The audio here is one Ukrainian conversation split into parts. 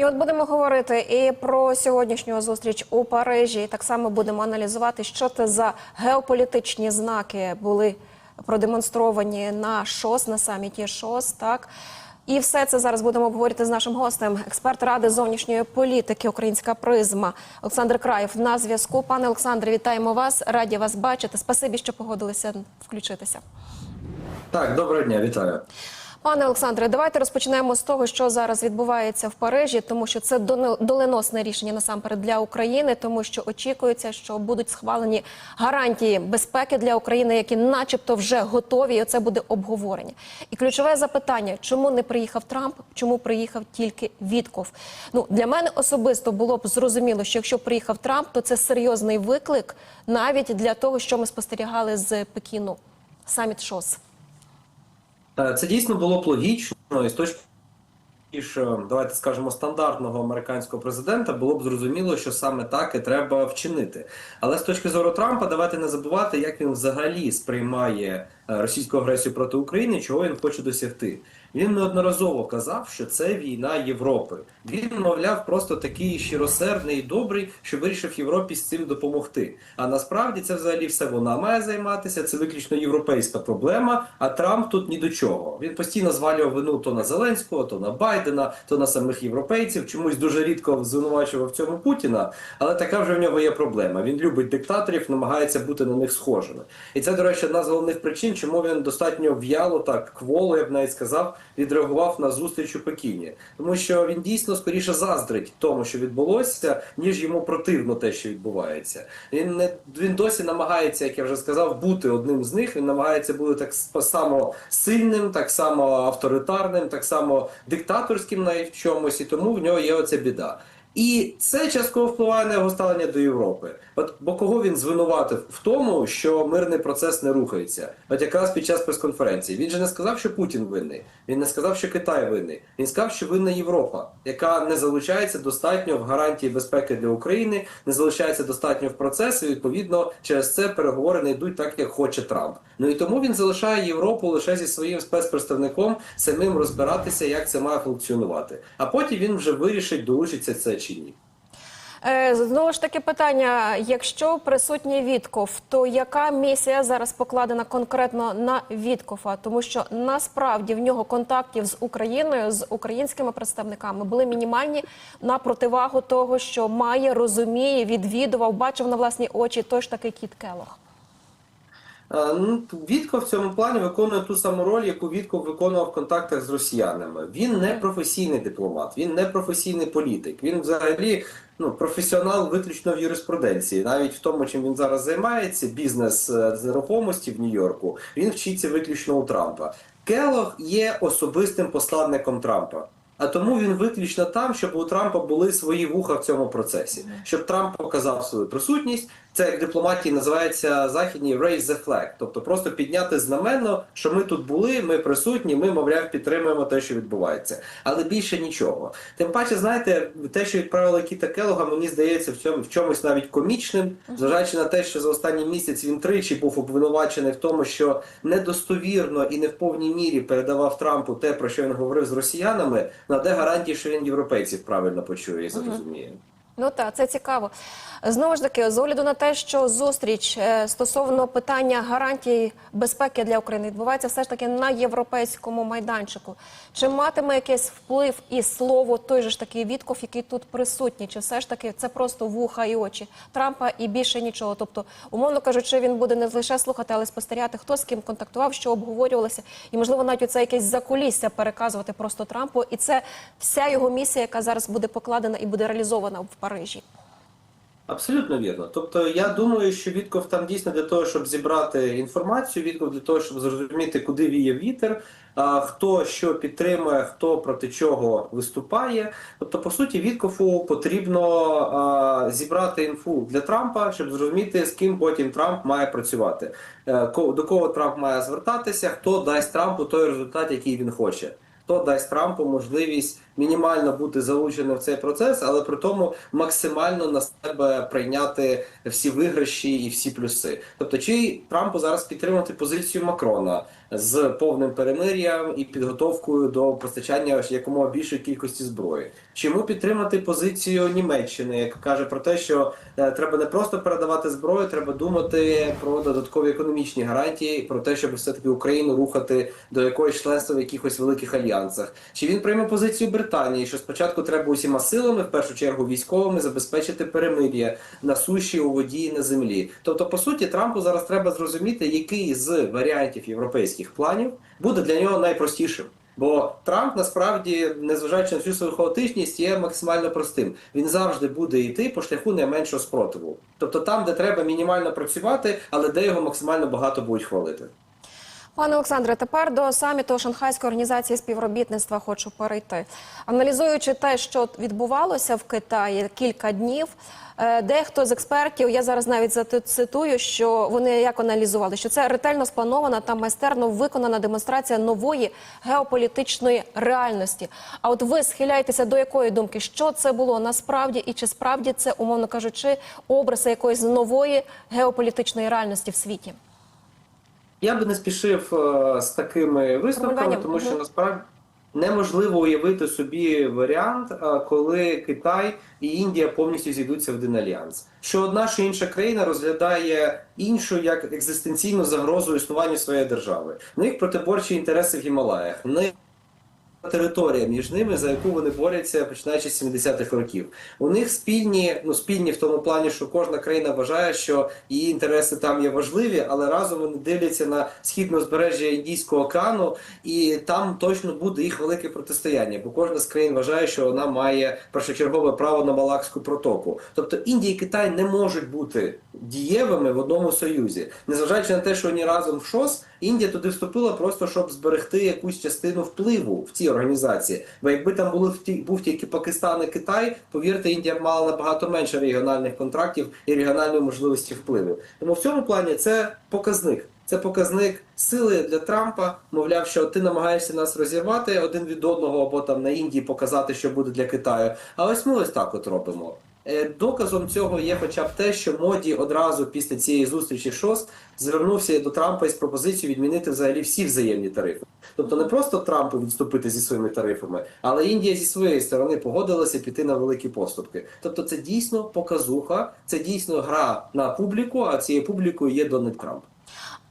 І от будемо говорити і про сьогоднішню зустріч у Парижі. Так само будемо аналізувати, що це за геополітичні знаки були продемонстровані на ШОС, на саміті ШОС. Так і все це зараз будемо обговорити з нашим гостем, експерт ради зовнішньої політики, Українська призма Олександр Краєв на зв'язку. Пане Олександре, вітаємо вас. Раді вас бачити. Спасибі, що погодилися включитися. Так, доброго дня, вітаю. Пане Олександре, давайте розпочнемо з того, що зараз відбувається в Парижі, тому що це доленосне рішення насамперед для України, тому що очікується, що будуть схвалені гарантії безпеки для України, які, начебто, вже готові. І це буде обговорення. І ключове запитання: чому не приїхав Трамп? Чому приїхав тільки Вітков? Ну для мене особисто було б зрозуміло, що якщо приїхав Трамп, то це серйозний виклик навіть для того, що ми спостерігали з Пекіну. Саміт ШОС. Е, Це дійсно було б логічно і з точки е, давайте скажемо, стандартного американського президента було б зрозуміло, що саме так і треба вчинити. Але з точки зору Трампа, давайте не забувати, як він взагалі сприймає російську агресію проти України, чого він хоче досягти. Він неодноразово казав, що це війна Європи. Він, мовляв, просто такий щиросердний і добрий, що вирішив Європі з цим допомогти. А насправді це взагалі все вона має займатися. Це виключно європейська проблема. А Трамп тут ні до чого. Він постійно звалював вину то на Зеленського, то на Байдена, то на самих європейців. Чомусь дуже рідко звинувачував в цьому Путіна. Але така вже в нього є проблема. Він любить диктаторів, намагається бути на них схожими. І це, до речі, одна з головних причин, чому він достатньо в'яло, так кволо, я б навіть сказав, відреагував на зустріч у Пекіні, тому що він дійсно скоріше заздрить тому, що відбулося, ніж йому противно те, що відбувається. Він не він досі намагається, як я вже сказав, бути одним з них. Він намагається бути так само сильним, так само авторитарним, так само диктаторським навіть в чомусь, і тому в нього є оця біда. І це частково впливає на його ставлення до Європи. От бо кого він звинуватив в тому, що мирний процес не рухається? От якраз під час прес-конференції він же не сказав, що Путін винний. Він не сказав, що Китай винний. Він сказав, що винна Європа, яка не залучається достатньо в гарантії безпеки для України, не залучається достатньо в процес. І відповідно через це переговори не йдуть так, як хоче Трамп. Ну і тому він залишає Європу лише зі своїм спецпредставником самим розбиратися, як це має функціонувати. А потім він вже вирішить, долучиться це чи ні. Е, Знову ж таки питання: якщо присутній Вітков, то яка місія зараз покладена конкретно на Віткофа? Тому що насправді в нього контактів з Україною, з українськими представниками були мінімальні на противагу того, що має, розуміє, відвідував, бачив на власні очі той ж таки Кіт Келох. Е, Ну, Вітко в цьому плані виконує ту саму роль, яку Вітко виконував в контактах з росіянами. Він не професійний дипломат, він не професійний політик. Він взагалі ну, професіонал виключно в юриспруденції. Навіть в тому, чим він зараз займається, бізнес е, з нерухомості в Нью-Йорку, він вчиться виключно у Трампа. Келох є особистим посланником Трампа. А тому він виключно там, щоб у Трампа були свої вуха в цьому процесі, щоб Трамп показав свою присутність. Це як в дипломатії називається західній raise the flag, тобто просто підняти знамено, що ми тут були, ми присутні, ми, мовляв, підтримуємо те, що відбувається, але більше нічого. Тим паче, знаєте, те, що відправили Кіта Келога, мені здається в цьому в чомусь навіть комічним, зважаючи на те, що за останній місяць він тричі був обвинувачений в тому, що недостовірно і не в повній мірі передавав Трампу те, про що він говорив з росіянами. На де гарантії, що він європейців правильно почує і зрозуміє. Ну так, це цікаво. Знову ж таки, з огляду на те, що зустріч е, стосовно питання гарантій безпеки для України відбувається все ж таки на європейському майданчику. Чи матиме якийсь вплив і слово той же ж таки Вітков, який тут присутній? Чи все ж таки це просто вуха і очі Трампа і більше нічого? Тобто, умовно кажучи, він буде не лише слухати, але спостерігати, хто з ким контактував, що обговорювалося, і можливо навіть оце якесь закулісся переказувати просто Трампу. І це вся його місія, яка зараз буде покладена і буде реалізована в Парижі. Абсолютно вірно. Тобто, я думаю, що Вітков там дійсно для того, щоб зібрати інформацію, Вітков для того, щоб зрозуміти, куди віє вітер, а, хто що підтримує, хто проти чого виступає. Тобто, по суті, Віткову потрібно зібрати інфу для Трампа, щоб зрозуміти, з ким потім Трамп має працювати, Е, до кого Трамп має звертатися, хто дасть Трампу той результат, який він хоче. Хто дасть Трампу можливість мінімально бути залученим в цей процес, але при тому максимально на себе прийняти всі виграші і всі плюси. Тобто, чи Трампу зараз підтримати позицію Макрона з повним перемир'ям і підготовкою до постачання якомога більшої кількості зброї, чи йому підтримати позицію Німеччини, яка каже про те, що е, треба не просто передавати зброю, треба думати про додаткові економічні гарантії, про те, щоб все таки Україну рухати до якоїсь членства в якихось великих альянсах. Чи він прийме позицію Британії, що спочатку треба усіма силами, в першу чергу військовими, забезпечити перемир'я на суші, у воді і на землі? Тобто, по суті, Трампу зараз треба зрозуміти, який з варіантів європейських планів буде для нього найпростішим. Бо Трамп насправді, незважаючи на всю свою хаотичність, є максимально простим. Він завжди буде йти по шляху найменшого спротиву. Тобто там, де треба мінімально працювати, але де його максимально багато будуть хвалити. Пане Олександре, тепер до саміту Шанхайської організації співробітництва хочу перейти. Аналізуючи те, що відбувалося в Китаї кілька днів, е, дехто з експертів, я зараз навіть зацитую, що вони як аналізували, що це ретельно спланована та майстерно виконана демонстрація нової геополітичної реальності. А от ви схиляєтеся до якої думки, що це було насправді, і чи справді це, умовно кажучи, образи якоїсь нової геополітичної реальності в світі? Я би не спішив е, з такими висновками, тому що насправді неможливо уявити собі варіант, е, коли Китай і Індія повністю зійдуться в один альянс. Що одна що інша країна розглядає іншу як екзистенційну загрозу існуванню своєї держави. В них протиборчі інтереси в Гімалаях. В них територія між ними, за яку вони борються починаючи з 70-х років. У них спільні, ну спільні в тому плані, що кожна країна вважає, що її інтереси там є важливі, але разом вони дивляться на східне узбережжя Індійського океану, і там точно буде їх велике протистояння, бо кожна з країн вважає, що вона має першочергове право на Малакську протоку. Тобто Індія і Китай не можуть бути дієвими в одному союзі, незважаючи на те, що вони разом в ШОС, Індія туди вступила просто щоб зберегти якусь частину впливу в цій організації. Бо якби там були був тільки Пакистан і Китай, повірте, Індія мала набагато менше регіональних контрактів і регіональної можливості впливу. Тому в цьому плані це показник. Це показник сили для Трампа. Мовляв, що ти намагаєшся нас розірвати один від одного, або там на Індії показати, що буде для Китаю. А ось ми ось так от робимо. Е, Доказом цього є хоча б те, що моді одразу після цієї зустрічі ШОС звернувся до Трампа із пропозицією відмінити взагалі всі взаємні тарифи. Тобто не просто Трампу відступити зі своїми тарифами, але Індія зі своєї сторони погодилася піти на великі поступки. Тобто, це дійсно показуха, це дійсно гра на публіку. А цією публікою є Дональд Трамп.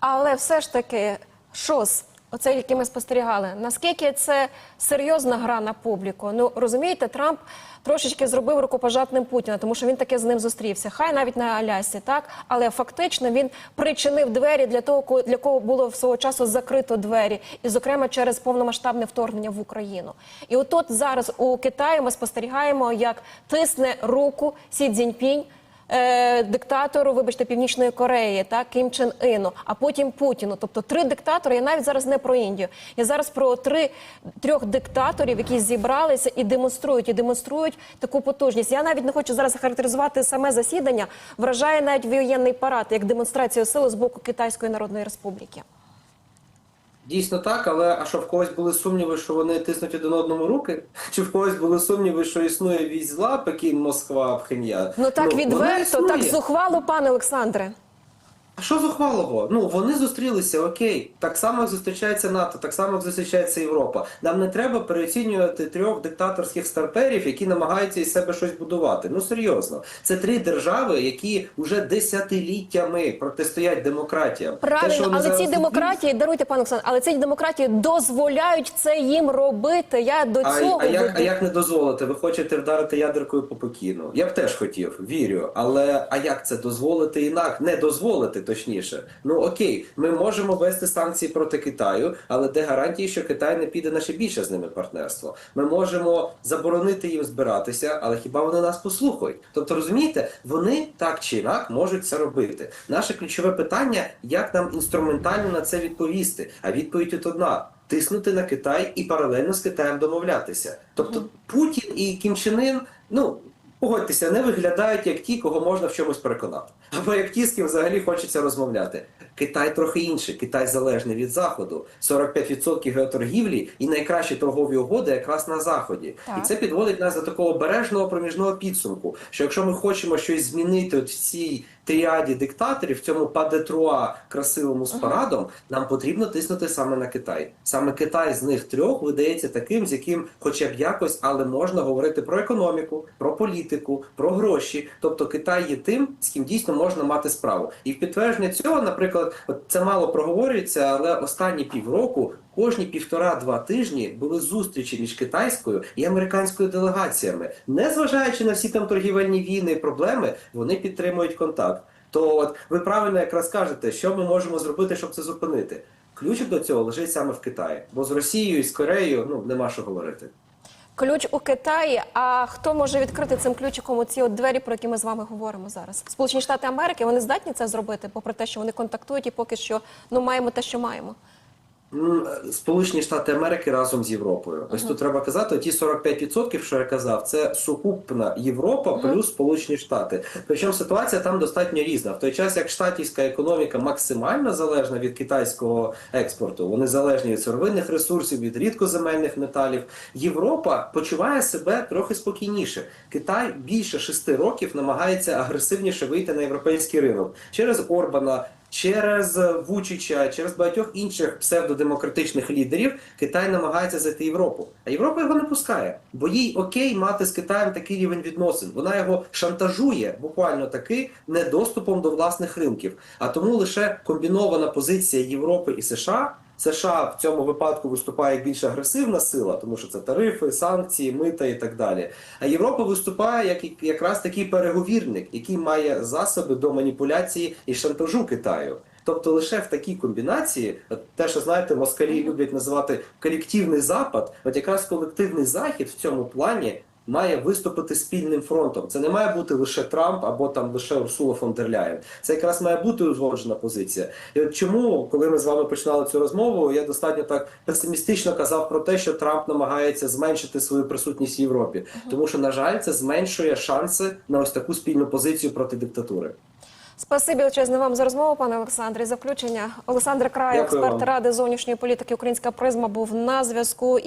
Але все ж таки, ШОС, оце, який ми спостерігали, наскільки це серйозна гра на публіку? Ну розумієте, Трамп трошечки зробив рукопожатним Путіна, тому що він таки з ним зустрівся. Хай навіть на Алясі, так але фактично він причинив двері для того, для кого було в свого часу закрито двері, і зокрема через повномасштабне вторгнення в Україну. І отут зараз у Китаї ми спостерігаємо, як тисне руку Сі Цзіньпінь е, диктатору, вибачте, Північної Кореї, так, Кім Чен Іну, а потім Путіну. Тобто три диктатори. Я навіть зараз не про Індію. Я зараз про три трьох диктаторів, які зібралися і демонструють, і демонструють таку потужність. Я навіть не хочу зараз характеризувати саме засідання. Вражає навіть воєнний парад як демонстрацію сили з боку Китайської Народної Республіки. Дійсно так, але а що в когось були сумніви, що вони тиснуть один одному руки? Чи в когось були сумніви, що існує вісь зла Пекін, Москва, Пхеньян? Ну так ну, відверто, так зухвало, пане Олександре. А що зухвалого? Ну вони зустрілися, окей. Так само як зустрічається НАТО, так само як зустрічається Європа. Нам не треба переоцінювати трьох диктаторських старперів, які намагаються із себе щось будувати. Ну серйозно, це три держави, які вже десятиліттями протистоять демократіям. Правильно, вони але зараз ці демократії, даруйте, пане Олександр, але ці демократії дозволяють це їм робити. Я до А, цього а, як, а як не дозволити? Ви хочете вдарити ядеркою по Пекіну? Я б теж хотів, вірю. Але а як це дозволити інак? Не дозволити точніше. Ну окей, ми можемо вести санкції проти Китаю, але де гарантії, що Китай не піде на ще більше з ними партнерство? Ми можемо заборонити їм збиратися, але хіба вони нас послухають? Тобто, розумієте, вони так чи інак можуть це робити. Наше ключове питання, як нам інструментально на це відповісти? А відповідь тут одна. Тиснути на Китай і паралельно з Китаєм домовлятися. Тобто Путін і Кім Чен Ін, ну погодьтеся, не виглядають як ті, кого можна в чомусь переконати, або як ті, з ким взагалі хочеться розмовляти. Китай трохи інший. Китай залежний від заходу. 45% геоторгівлі і найкращі торгові угоди якраз на заході. Так. І це підводить нас до такого обережного проміжного підсумку. Що якщо ми хочемо щось змінити от в цій тріаді диктаторів, в цьому падетруа красивому з парадом, нам потрібно тиснути саме на Китай. Саме Китай з них трьох видається таким, з яким, хоча б якось, але можна говорити про економіку, про політику, про гроші. Тобто Китай є тим, з ким дійсно можна мати справу. І в підтвердження цього, наприклад, от це мало проговорюється, але останні півроку. Кожні півтора-два тижні були зустрічі між китайською і американською делегаціями, незважаючи на всі там торгівельні війни і проблеми, вони підтримують контакт. То от ви правильно якраз кажете, що ми можемо зробити, щоб це зупинити. Ключ до цього лежить саме в Китаї, бо з Росією і з Кореєю ну нема що говорити. Ключ у Китаї. А хто може відкрити цим ключиком ці от двері, про які ми з вами говоримо зараз? Сполучені Штати Америки вони здатні це зробити, попри те, що вони контактують, і поки що ну маємо те, що маємо. М, Сполучені Штати Америки разом з Європою. Ось тут треба казати, ті 45%, що я казав, це сукупна Європа плюс Сполучені Штати. Причому ситуація там достатньо різна. В той час, як штатівська економіка максимально залежна від китайського експорту, вони залежні від сировинних ресурсів, від рідкоземельних металів. Європа почуває себе трохи спокійніше. Китай більше шести років намагається агресивніше вийти на європейський ринок через Орбана. Через Вучича, через багатьох інших псевдодемократичних лідерів Китай намагається зайти Європу, а Європа його не пускає, бо їй окей мати з Китаєм такий рівень відносин. Вона його шантажує буквально таки недоступом до власних ринків. А тому лише комбінована позиція Європи і США. США в цьому випадку виступає як більш агресивна сила, тому що це тарифи, санкції, мита і так далі. А Європа виступає як якраз такий переговірник, який має засоби до маніпуляції і шантажу Китаю. Тобто лише в такій комбінації, те, що знаєте, москалі люблять називати колективний запад, от якраз колективний захід в цьому плані має виступити спільним фронтом. Це не має бути лише Трамп або там лише Урсула фон дер Ляєн. Це якраз має бути узгоджена позиція. І от чому, коли ми з вами починали цю розмову, я достатньо так песимістично казав про те, що Трамп намагається зменшити свою присутність в Європі, тому що на жаль, це зменшує шанси на ось таку спільну позицію проти диктатури. Спасибі величезне вам за розмову, пане Олександре. і За включення Олександр Дякую експерт вам. ради зовнішньої політики Українська призма, був на зв'язку.